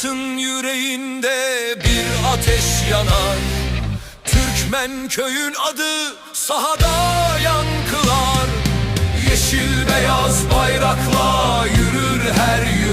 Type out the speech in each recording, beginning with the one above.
Yaşasın yüreğinde bir ateş yanar. Türkmen köyün adı sahada yankılar. Yeşil beyaz bayrakla yürür her yürür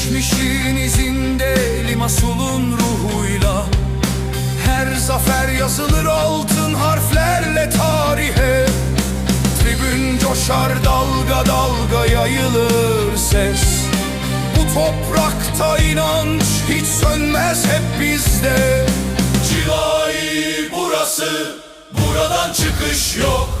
Geçmişin izinde Limasul'un ruhuyla. Her zafer yazılır altın harflerle tarihe. Tribün coşar dalga dalga yayılır ses. Bu toprakta inanç hiç sönmez hep bizde. Cilayi burası, buradan çıkış yok